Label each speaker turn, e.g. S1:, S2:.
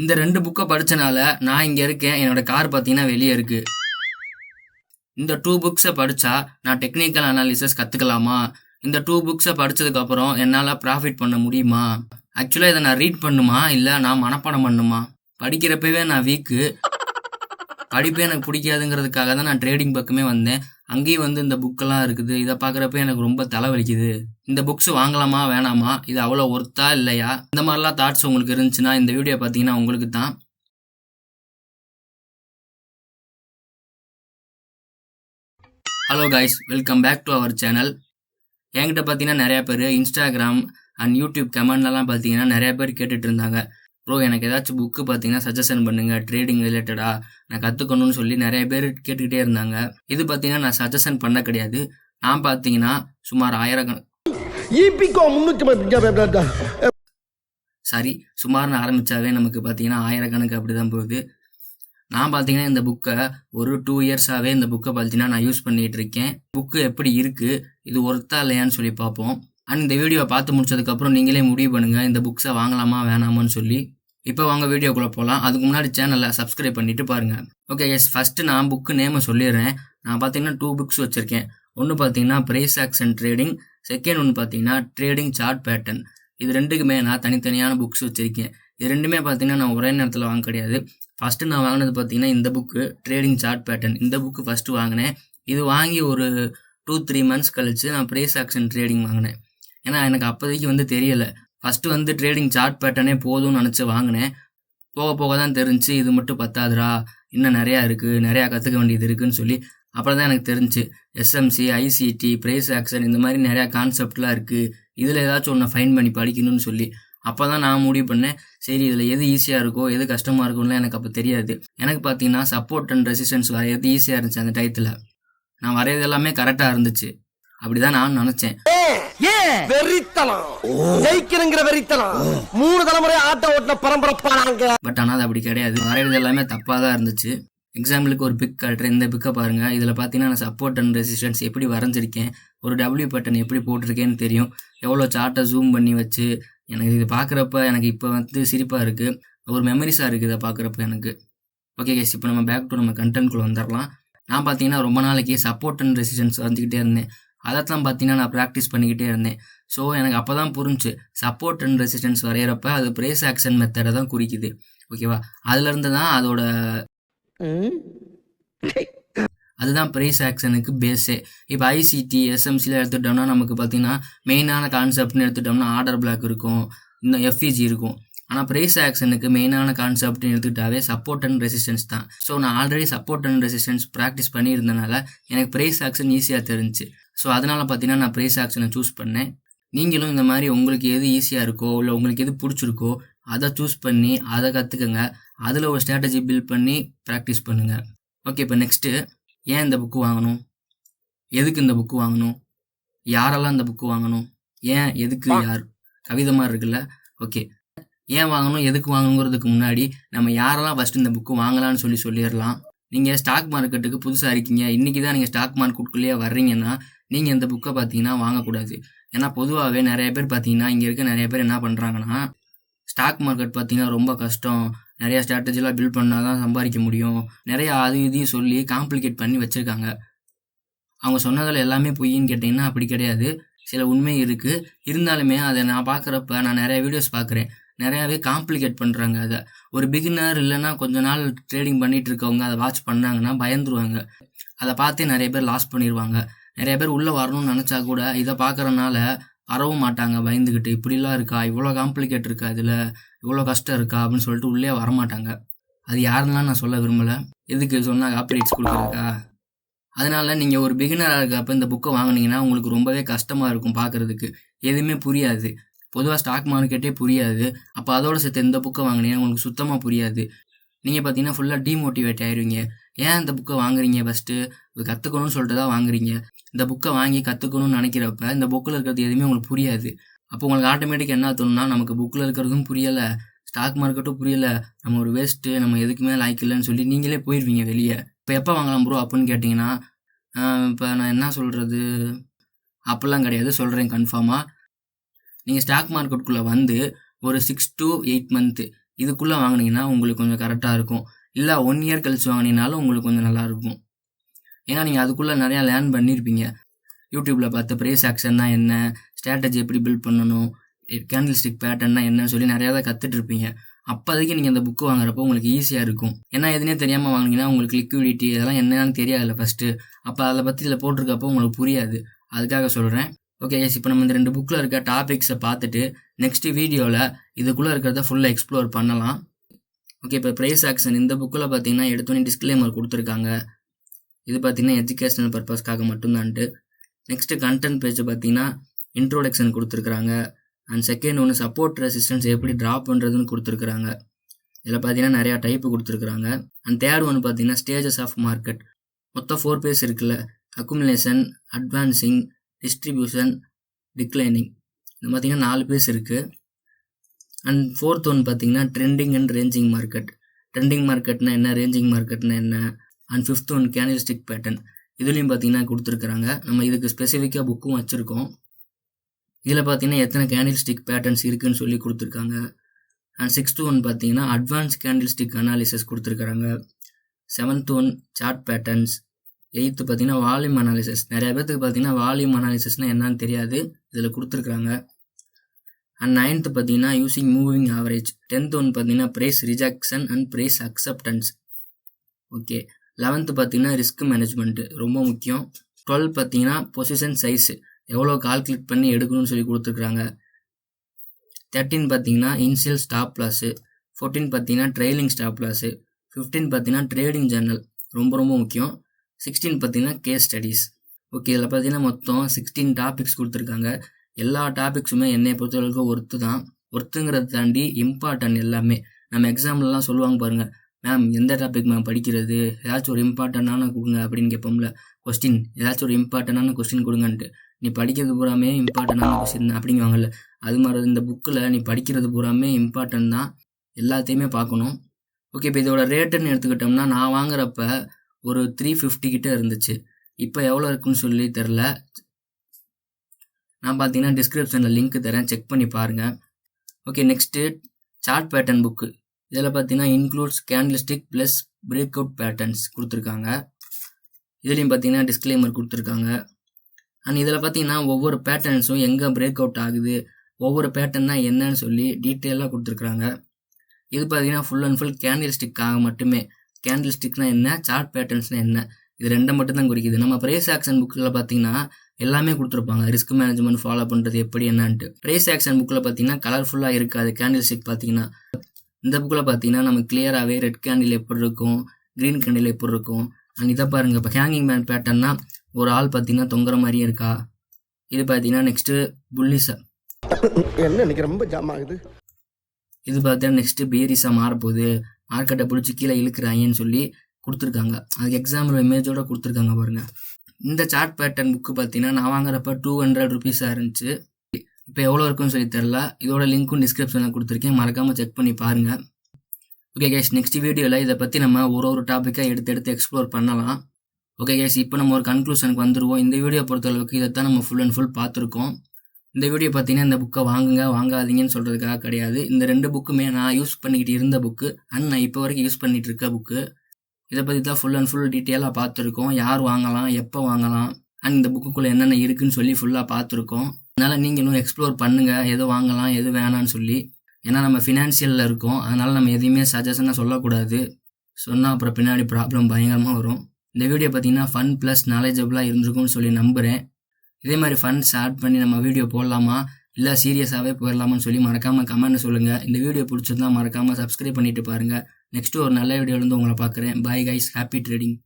S1: இந்த ரெண்டு புக்கை படித்தனால நான் இங்கே இருக்கேன். என்னோட கார் பார்த்தீங்கன்னா வெளியே இருக்கு. இந்த டூ புக்ஸை படித்தா நான் டெக்னிக்கல் அனாலிசிஸ் கற்றுக்கலாமா இந்த டூ புக்ஸை படித்ததுக்கப்புறம் என்னால் ப்ராஃபிட் பண்ண முடியுமா? ஆக்சுவலாக இதை நான் ரீட் பண்ணுமா? இல்லை நான் மனப்பாடம் பண்ணுமா? படிக்கிறப்பவே நான் வீக்கு படிப்பே எனக்கு பிடிக்காதுங்கிறதுக்காக தான் நான் ட்ரேடிங் பக்கமே வந்தேன். அங்கேயும் வந்து இந்த புக்கெல்லாம் இருக்குது. இதை பார்க்குறப்ப எனக்கு ரொம்ப தலைவலிக்குது. இந்த புக்ஸ் வாங்கலாமா வேணாமா? இது அவ்வளோ ஒர்த்தா இல்லையா? இந்த மாதிரிலாம் தாட்ஸ் உங்களுக்கு இருந்துச்சுன்னா இந்த வீடியோ பார்த்தீங்கன்னா உங்களுக்கு தான். Hello guys welcome back to our channel என்கிட்ட பார்த்தீங்கன்னா நிறையா பேர் இன்ஸ்டாகிராம் அண்ட் யூடியூப் கமெண்ட்லலாம் பார்த்தீங்கன்னா நிறையா பேர் கேட்டுட்டு இருந்தாங்க. ப்ரோ எனக்கு ஏதாச்சும் புக்கு பார்த்தீங்கன்னா சஜஷன் பண்ணுங்க ட்ரேடிங் ரிலேட்டடா நான் கற்றுக்கணும்னு சொல்லி நிறைய பேர் கேட்டுக்கிட்டே இருந்தாங்க. இது பார்த்தீங்கன்னா நான் சஜஷன் பண்ண கிடையாது. நான் பார்த்தீங்கன்னா சுமார்
S2: இபிகோ முன்னூத்தி
S1: சாரி சுமார்னு ஆரம்பிச்சாவே நமக்கு பார்த்தீங்கன்னா ஆயிரக்கணக்கு அப்படி தான் போகுது. நான் பார்த்தீங்கன்னா இந்த புக்கை ஒரு டூ இயர்ஸாகவே இந்த புக்கை பார்த்தீங்கன்னா நான் யூஸ் பண்ணிட்டு இருக்கேன். புக்கு எப்படி இருக்கு இது ஒர்த்தா இல்லையான்னு சொல்லி பார்ப்போம். அண்ட் இந்த வீடியோவை பார்த்து முடிச்சதுக்கப்புறம் நீங்களே முடிவு பண்ணுங்க இந்த புக்ஸை வாங்கலாமா வேணாமான்னு சொல்லி. இப்போ வாங்க வீடியோக்குள்ளே போகலாம் அதுக்கு முன்னாடி சேனலை சப்ஸ்கிரைப் பண்ணிவிட்டு பாருங்கள் ஓகே எஸ் ஃபஸ்ட்டு நான் புக்கு நேமை சொல்லிடுறேன். நான் பார்த்தீங்கன்னா டூ புக்ஸ் வச்சுருக்கேன். ஒன்று பார்த்தீங்கன்னா ப்ரைஸ் ஆக்ஷன் ட்ரேடிங் செகண்ட் ஒன்று பார்த்தீங்கன்னா ட்ரேடிங் சார்ட் பேட்டர்ன் இது ரெண்டுக்குமே நான் தனித்தனியான புக்ஸ் வச்சுருக்கேன். இது ரெண்டுமே பார்த்தீங்கன்னா நான் ஒரே நேரத்தில் வாங்க கிடையாது. ஃபஸ்ட்டு நான் வாங்கினது பார்த்தீங்கன்னா இந்த புக்கு ட்ரேடிங் சார்ட் பேட்டர்ன் இந்த புக்கு ஃபஸ்ட்டு வாங்கினேன். இது வாங்கி ஒரு டூ த்ரீ மந்த்ஸ் கழித்து நான் ப்ரைஸ் ஆக்ஷன் ட்ரேடிங் வாங்கினேன். ஏன்னா எனக்கு அப்போதைக்கு வந்து தெரியலை. ஃபஸ்ட்டு வந்து ட்ரேடிங் சார்ட் பேட்டர்னே போதும்னு நினச்சி வாங்கினேன். போக போக தான் தெரிஞ்சு இது மட்டும் பத்தாதுரா இன்னும் நிறையா இருக்குது நிறையா கற்றுக்க வேண்டியது இருக்குன்னு சொல்லி அப்புறம் தான் எனக்கு தெரிஞ்சு எஸ்எம்சி ஐசிடி ப்ரைஸ் ஆக்ஷன் இந்த மாதிரி நிறையா கான்செப்ட்லாம் இருக்குது இதில் ஏதாச்சும் ஒன்று ஃபைன் பண்ணி படிக்கணும்னு சொல்லி அப்போ தான் நான் முடிவு பண்ணேன். சரி இதில் எது ஈஸியாக இருக்கோ எது கஷ்டமாக இருக்கும்லாம் எனக்கு அப்போ தெரியாது. எனக்கு பார்த்தீங்கன்னா சப்போர்ட் அண்ட் ரெசிஸ்டன்ஸ் வரையறது ஈஸியாக இருந்துச்சு அந்த டயத்தில் நான் வரையது எல்லாமே கரெக்டாக இருந்துச்சு. அப்படி தான் நான் நினச்சேன்.
S2: வெறித்தனம். ஜெயிக்கிறங்கிற வெறித்தனம். மூணு தலைமுறை ஆட்ட ஓட்டின பரம்பரை பாருங்க
S1: பட் ஆனால் அது அப்படி கிடையாது. வரைகிறது எல்லாமே தப்பாக தான் இருந்துச்சு. எக்ஸாம்பிளுக்கு ஒரு பிக் காட்டுறேன். இந்த பிக்கை பாருங்கள் இதில் பார்த்தீங்கன்னா நான் சப்போர்ட் அண்ட் ரெசிஸ்டன்ஸ் எப்படி வரைஞ்சிருக்கேன்? ஒரு டபிள்யூ பட்டன் எப்படி போட்டிருக்கேன்னு தெரியும். எவ்வளோ சார்ட்டை ஜூம் பண்ணி வச்சு எனக்கு இது பார்க்குறப்ப எனக்கு இப்போ வந்து சிரிப்பாக இருக்குது ஒரு மெமரிஸாக இருக்குது இதை பார்க்குறப்ப எனக்கு. ஓகே கேஸ் இப்போ நம்ம பேக் டு நம்ம கண்டென்ட்குள்ளே வந்துடலாம் நான் பார்த்தீங்கன்னா ரொம்ப நாளைக்கு சப்போர்ட் அண்ட் ரெசிஸ்டன்ஸ் வரைஞ்சிக்கிட்டே இருந்தேன். அதைத்தான் பார்த்தீங்கன்னா நான் ப்ராக்டிஸ் பண்ணிக்கிட்டே இருந்தேன். ஸோ எனக்கு அப்போ தான் புரிஞ்சு சப்போர்ட் அண்ட் ரெசிஸ்டன்ஸ் வரைகிறப்ப அது பிரேஸ் ஆக்ஷன் மெத்தடை தான் குறிக்குது. ஓகேவா அதுலேருந்து தான் அதோட அதுதான் ப்ரைஸ் ஆக்ஷனுக்கு பேஸே இப்போ ஐசிடி எஸ்எம்சியில் எடுத்துட்டோம்னா நமக்கு பார்த்தீங்கன்னா மெயினான கான்செப்ட்னு எடுத்துட்டோம்னா ஆர்டர் பிளாக் இருக்கும். இன்னும் எஃப்இஜி இருக்கும். ஆனால் ப்ரைஸ் ஆக்ஷனுக்கு மெயினான கான்செப்ட்னு எடுத்துக்கிட்டாவே சப்போர்ட் அண்ட் ரெசிஸ்டன்ஸ் தான். ஸோ நான் already support and resistance practice பண்ணியிருந்தனால எனக்கு ப்ரைஸ் ஆக்ஷன் ஈஸியாக தெரிஞ்சு ஸோ அதனால் பார்த்தீங்கன்னா நான் ப்ரைஸ் ஆக்ஷனை சூஸ் பண்ணேன். நீங்களும் இந்த மாதிரி உங்களுக்கு எது ஈஸியாக இருக்கோ இல்லை உங்களுக்கு எது பிடிச்சிருக்கோ அதை சூஸ் பண்ணி அதை கற்றுக்குங்க அதில் ஒரு ஸ்ட்ராட்டஜி பில்ட் பண்ணி ப்ராக்டிஸ் பண்ணுங்கள் ஓகே இப்போ நெக்ஸ்ட்டு ஏன் இந்த புக்கு வாங்கணும்? எதுக்கு இந்த புக்கு வாங்கணும்? யாரெல்லாம் இந்த புக்கு வாங்கணும்? ஏன் எதுக்கு யார்? கவிதை மாதிரி இருக்குல்ல? ஓகே ஏன் வாங்கணும்? எதுக்கு வாங்கணுங்கிறதுக்கு முன்னாடி நம்ம யாரெல்லாம் ஃபஸ்ட்டு இந்த புக்கு வாங்கலாம்னு சொல்லி சொல்லிடலாம். நீங்கள் ஸ்டாக் மார்க்கெட்டுக்கு புதுசாக இருக்கீங்க. இன்றைக்கி தான் நீங்கள் ஸ்டாக் மார்க்கெட்டுக்குள்ளேயே வர்றீங்கன்னா நீங்கள் இந்த புக்கை பார்த்தீங்கன்னா வாங்கக்கூடாது. ஏன்னா பொதுவாகவே நிறைய பேர் பார்த்தீங்கன்னா இங்கே இருக்க நிறைய பேர் என்ன பண்ணுறாங்கன்னா ஸ்டாக் மார்க்கெட் பார்த்தீங்கன்னா ரொம்ப கஷ்டம். நிறைய ஸ்ட்ராட்டஜிலாம் பில்ட் பண்ணால் தான் சம்பாதிக்க முடியும். நிறைய அது இதையும் சொல்லி காம்ப்ளிகேட் பண்ணி வச்சுருக்காங்க. அவங்க சொன்னதில் எல்லாமே பொய்ன்னு கேட்டிங்கன்னா அப்படி கிடையாது. சில உண்மை இருக்குது இருந்தாலுமே அதை நான் பார்க்குறப்ப நான் நிறைய வீடியோஸ் பார்க்குறேன் நிறையாவே காம்ப்ளிகேட் பண்ணுறாங்க அதை. ஒரு பிகினர் இல்லைன்னா கொஞ்ச நாள் ட்ரேடிங் பண்ணிகிட்டு இருக்கவங்க அதை வாட்ச் பண்ணாங்கன்னா பயந்துருவாங்க. அதை பார்த்தே நிறைய பேர் லாஸ் பண்ணிடுவாங்க நிறைய பேர் உள்ளே வரணும்னு நினச்சா கூட இதை பார்க்குறனால வரவும் மாட்டாங்க பயந்துக்கிட்டு இப்படிலாம் இருக்கா? இவ்வளோ காம்ப்ளிகேட் இருக்கா இதில்? இவ்வளோ கஷ்டம் இருக்கா? அப்படின்னு சொல்லிட்டு உள்ளே வரமாட்டாங்க. அது யாருன்னெலாம் நான் சொல்ல விரும்பலை. எதுக்கு சொன்னால் காப்பிரைட்ஸ் கொடுக்குறதுக்கா? அதனால் நீங்கள் ஒரு பிகினராக இருக்கப்போ இந்த புக்கை வாங்குனீங்கன்னா உங்களுக்கு ரொம்பவே கஷ்டமாக இருக்கும் பார்க்குறதுக்கு. எதுவுமே புரியாது. பொதுவாக ஸ்டாக் மார்க்கெட்டே புரியாது. அப்போ அதோட சேர்த்து இந்த புக்கை வாங்கினீங்கன்னா உங்களுக்கு சுத்தமாக புரியாது. நீங்கள் பார்த்தீங்கன்னா ஃபுல்லாக டீமோட்டிவேட் ஆயிடுவீங்க ஏன் இந்த புக்கை வாங்குறீங்க ஃபஸ்ட்டு கற்றுக்கணும்னு சொல்லிட்டு தான் வாங்குறீங்க. இந்த புக்கை வாங்கி கற்றுக்கணும்னு நினைக்கிறப்ப இந்த புக்கில் இருக்கிறது எதுவுமே உங்களுக்கு புரியாது. அப்போ உங்களுக்கு ஆட்டோமேட்டிக் என்ன தோணுன்னா நமக்கு புக்கில் இருக்கிறதும் புரியலை. ஸ்டாக் மார்க்கெட்டும் புரியலை. நம்ம ஒரு வேஸ்ட்டு நம்ம எதுக்குமே லாய்க்கு இல்லைன்னு சொல்லி நீங்களே போயிடுவீங்க வெளியே. இப்போ எப்போ வாங்கலாம் ப்ரோ அப்படின்னு கேட்டிங்கன்னா இப்போ நான் என்ன சொல்கிறது அப்படிலாம் கிடையாது. சொல்கிறேன் கன்ஃபார்மாக நீங்கள் ஸ்டாக் மார்க்கெட்டுக்குள்ளே வந்து ஒரு சிக்ஸ் டு எயிட் மந்த்து இதுக்குள்ளே வாங்குனீங்கன்னா உங்களுக்கு கொஞ்சம் கரெக்டாக இருக்கும். இல்லை ஒன் இயர் கழிச்சு வாங்கினீங்கனாலும் உங்களுக்கு கொஞ்சம் நல்லா இருக்கும். ஏன்னா நீங்கள் அதுக்குள்ளே நிறையா லேர்ன் பண்ணியிருப்பீங்க யூடியூப்பில் பார்த்து ப்ரைஸ் ஆக்ஷன்னா என்ன? ஸ்ட்ராட்டஜி எப்படி பில்ட் பண்ணணும்? கேண்டில் ஸ்டிக் பேட்டர்னா என்னன்னு சொல்லி நிறையா தான் கற்றுட்டு இருப்பீங்க. அப்போதைக்கு நீங்கள் அந்த புக்கு வாங்குறப்போ உங்களுக்கு ஈஸியாக இருக்கும். ஏன்னா எதுனே தெரியாமல் வாங்கினீங்கன்னா உங்களுக்கு லிக்விடிட்டி அதெல்லாம் என்னென்னு தெரியாதுல்ல ஃபஸ்ட்டு அப்போ அதை பற்றி இதில் போட்டிருக்கப்போ உங்களுக்கு புரியாது. அதுக்காக சொல்கிறேன் ஓகே எஸ் இப்போ நம்ம இந்த ரெண்டு புக்கில் இருக்க டாபிக்ஸை பார்த்துட்டு நெக்ஸ்ட் வீடியோவில் இதுக்குள்ளே இருக்கிறத ஃபுல்லாக எக்ஸ்ப்ளோர் பண்ணலாம். ஓகே இப்போ ப்ரைஸ் ஆக்ஷன் இந்த புக்கில் பார்த்தீங்கன்னா எடுத்தோன்னே டிஸ்க்ளைமர் கொடுத்துருக்காங்க. இது பார்த்தீங்கன்னா எஜுகேஷனல் பர்பஸ்க்காக மட்டும்தான்ட்டு. நெக்ஸ்ட்டு கண்டென்ட் பேஜ் பார்த்தீங்கன்னா இன்ட்ரோடக்ஷன் கொடுத்துருக்குறாங்க. அண்ட் செகண்ட் ஒன்று சப்போர்ட் ரெசிஸ்டன்ஸ் எப்படி ட்ராப் பண்ணுறதுன்னு கொடுத்துருக்குறாங்க. இதில் பார்த்தீங்கன்னா நிறையா டைப்பு கொடுத்துருக்குறாங்க. அண்ட் தேர்ட் ஒன்று பார்த்தீங்கன்னா ஸ்டேஜஸ் ஆஃப் மார்க்கெட் மொத்தம் ஃபோர் பேஸ் இருக்குல்ல. அக்குமுலேஷன் அட்வான்சிங் டிஸ்ட்ரிபியூஷன் டிக்ளைனிங் இது பார்த்தீங்கன்னா நாலு பேஸ் இருக்குது அண்ட் ஃபோர்த் ஒன் பார்த்தீங்கன்னா trending and ranging market trending மார்க்கெட்னா என்ன ரேஞ்சிங் மார்க்கெட்னா என்ன? And fifth one candlestick pattern இதுலேயும் பார்த்தீங்கன்னா கொடுத்துருக்குறாங்க. நம்ம இதுக்கு ஸ்பெசிஃபிக்காக புக்கும் வச்சுருக்கோம். இதில் பார்த்தீங்கன்னா எத்தனை கேண்டில் ஸ்டிக் பேட்டர்ன்ஸ் இருக்குன்னு சொல்லி கொடுத்துருக்காங்க. அண்ட் சிக்ஸ்த் ஒன் பார்த்தீங்கன்னா அட்வான்ஸ் கேண்டில் ஸ்டிக் அனாலிசிஸ் கொடுத்துருக்குறாங்க. Seventh one chart patterns eighth பார்த்தீங்கன்னா வால்யூம் அனாலிசிஸ் நிறைய பேர்த்துக்கு பார்த்தீங்கன்னா வால்யூம் அனாலிசிஸ்னால் என்னன்னு தெரியாது. இதில் கொடுத்துருக்குறாங்க. அண்ட் நைன்த்து பார்த்தீங்கன்னா using moving average tenth one பார்த்தீங்கன்னா price rejection and price acceptance okay eleventh பார்த்தீங்கன்னா ரிஸ்க் மேனேஜ்மெண்ட்டு ரொம்ப முக்கியம். டுவெல் பார்த்தீங்கன்னா பொசிஷன் சைஸு எவ்வளோ கால்குலேட் பண்ணி எடுக்கணும்னு சொல்லி கொடுத்துருக்குறாங்க. தேர்ட்டின் பார்த்தீங்கன்னா இன்சியல் ஸ்டாப் லாஸு ஃபோர்டீன் பார்த்தீங்கன்னா ட்ரெயிலிங் ஸ்டாப் லாஸு ஃபிஃப்டீன் பார்த்தீங்கன்னா ட்ரேடிங் ஜேர்னல் ரொம்ப ரொம்ப முக்கியம். சிக்ஸ்டீன் பார்த்தீங்கன்னா கேஸ் ஸ்டடீஸ் ஓகே இதில் பார்த்தீங்கன்னா மொத்தம் சிக்ஸ்டீன் டாபிக்ஸ் கொடுத்துருக்காங்க. எல்லா டாபிக்ஸுமே என்னை பொறுத்தவரைக்கும் ஒர்த்து தான். ஒர்த்துங்கிறத தாண்டி இம்பார்ட்டன்ட் எல்லாமே. நம்ம எக்ஸாம்லலாம் சொல்லுவாங்க பாருங்கள் மேம் எந்த டாபிக் மேம் படிக்கிறது? ஏதாச்சும் ஒரு இம்பார்ட்டண்டான கொடுங்க அப்படின்னு கேட்போம்ல. கொஸ்டின் ஏதாச்சும் ஒரு இம்பார்ட்டண்டான கொஸ்டின் கொடுங்கன்ட்டு. நீ படிக்கிறது பூராமே இம்பார்ட்டண்டான கொஸ்டின் தான் அப்படிங்குவாங்கல்ல. அது மாதிரி இந்த புக்கில் நீ படிக்கிறது பூராமே இம்பார்ட்டன்ட் தான். எல்லாத்தையுமே பார்க்கணும். ஓகே இப்போ இதோட ரேட்டுன்னு எடுத்துக்கிட்டோம்னா நான் வாங்குறப்ப ஒரு த்ரீ ஃபிஃப்டி கிட்டே இருந்துச்சு. இப்போ எவ்வளோ இருக்குன்னு சொல்லி தெரில நான் பார்த்தீங்கன்னா டிஸ்கிரிப்ஷனில் லிங்க் தரேன். செக் பண்ணி பாருங்கள் okay next chart pattern book இதில் பார்த்தீங்கன்னா includes candlestick plus break out patterns கொடுத்துருக்காங்க. இதுலேயும் பார்த்தீங்கன்னா டிஸ்க்ளைமர் கொடுத்துருக்காங்க. அண்ட் இதில் பார்த்தீங்கன்னா ஒவ்வொரு பேட்டர்ன்ஸும் எங்கே பிரேக் அவுட் ஆகுது ஒவ்வொரு பேட்டர்னா என்னன்னு சொல்லி டீட்டெயிலாக கொடுத்துருக்குறாங்க. இது பார்த்தீங்கன்னா ஃபுல் அண்ட் ஃபுல் கேண்டில் ஸ்டிக்காக மட்டுமே. கேண்டில் ஸ்டிக்னா என்ன சார்ட் பேட்டர்ன்ஸ்னால் என்ன? இது ரெண்டை மட்டும் தான் குறிக்குது. நம்ம ப்ரைஸ் ஆக்ஷன் புக்கில் பார்த்தீங்கன்னா எல்லாமே கொடுத்துருப்பாங்க. ரிஸ்க் மேனேஜ்மெண்ட் ஃபாலோ பண்ணுறது எப்படி என்னன்ட்டு. ப்ரைஸ் ஆக்ஷன் புக்கில் பார்த்தீங்கன்னா கலர்ஃபுல்லாக இருக்காது. கேண்டில் ஸ்டிக் பார்த்தீங்கன்னா இந்த புக்கில் பார்த்தீங்கன்னா நம்ம கிளியராகவே ரெட் கேண்டில் எப்படி இருக்கும் க்ரீன் கேண்டில் எப்படி இருக்கும். அண்ட் இதை பாருங்கள் இப்போ ஹேங்கிங் மேன் பேட்டர்னா ஒரு ஆள் பார்த்தீங்கன்னா தொங்குற மாதிரியே இருக்கா? இது பார்த்தீங்கன்னா நெக்ஸ்ட்டு புல்லிஸை
S2: என்ன இன்னைக்கு ரொம்ப ஜாம் ஆகுது?
S1: இது பார்த்தீங்கன்னா நெக்ஸ்ட்டு பேரிஸாக மாறப்போகுது. மார்க்கெட்டை பிடிச்சி கீழே இழுக்கிறாங்கன்னு சொல்லி கொடுத்துருக்காங்க. அதுக்கு எக்ஸாம்பிள் இமேஜோட கொடுத்துருக்காங்க பாருங்க. இந்த சார்ட் பேட்டர்ன் புக்கு பார்த்தீங்கன்னா நான் வாங்குறப்ப டூ ஹண்ட்ரட் ருபீஸாக இருந்துச்சு. இப்போ எவ்வளோ இருக்குன்னு சொல்லி தெரில இதோட லிங்க்கும் டிஸ்கிரிப்ஷனில் கொடுத்துருக்கேன். மறக்காமல் செக் பண்ணி பாருங்கள் ஓகே கேஸ் நெக்ஸ்ட் வீடியோவில் இதை பற்றி நம்ம ஒரு ஒரு டாப்பிக்காக எடுத்து எடுத்து எக்ஸ்ப்ளோர் பண்ணலாம். ஓகே கேஸ் இப்போ நம்ம ஒரு கன்க்ளூஷனுக்கு வந்துடுவோம் இந்த வீடியோ பொறுத்தளவுக்கு இதை தான் நம்ம ஃபுல் அண்ட் ஃபுல் பார்த்துருக்கோம். இந்த வீடியோ பார்த்தீங்கன்னா இந்த புக்கை வாங்குங்க வாங்காதீங்கன்னு சொல்கிறதுக்காக கிடையாது. இந்த ரெண்டு புக்குமே நான் யூஸ் பண்ணிக்கிட்டு இருந்த புக்கு அண்ட் நான் இப்போ வரைக்கும் யூஸ் பண்ணிகிட்டு இருக்க புக்கு இதை பற்றி தான் ஃபுல் அண்ட் ஃபுல் டீட்டெயிலாக பார்த்துருக்கோம். யார் வாங்கலாம் எப்போ வாங்கலாம் அண்ட் இந்த புக்குக்குள்ளே என்னென்ன இருக்குன்னு சொல்லி ஃபுல்லாக பார்த்துருக்கோம். அதனால் நீங்கள் இன்னும் எக்ஸ்ப்ளோர் பண்ணுங்கள் எது வாங்கலாம் எது வேணான்னு சொல்லி. ஏன்னா நம்ம ஃபினான்ஷியலில் இருக்கோம். அதனால் நம்ம எதையுமே சஜஷனாக சொல்லக்கூடாது. சொன்னால் அப்புறம் பின்னாடி ப்ராப்ளம் பயங்கரமாக வரும். இந்த வீடியோ பார்த்தீங்கன்னா ஃபன் ப்ளஸ் நாலேஜபிளாக இருந்திருக்கும்னு சொல்லி நம்புகிறேன் இதே மாதிரி ஃபண்ட்ஸ் ஆட் பண்ணி நம்ம வீடியோ போடலாமா? இல்லை சீரியஸாகவே போயிடலாமான்னு சொல்லி மறக்காமல் கமெண்ட் சொல்லுங்கள் இந்த வீடியோ பிடிச்சிருந்தா மறக்காமல் சப்ஸ்கிரைப் பண்ணிட்டு பாருங்கள் நெக்ஸ்ட்டு ஒரு நல்ல வீடியோலேருந்து உங்களை பார்க்குறேன். Bye guys happy trading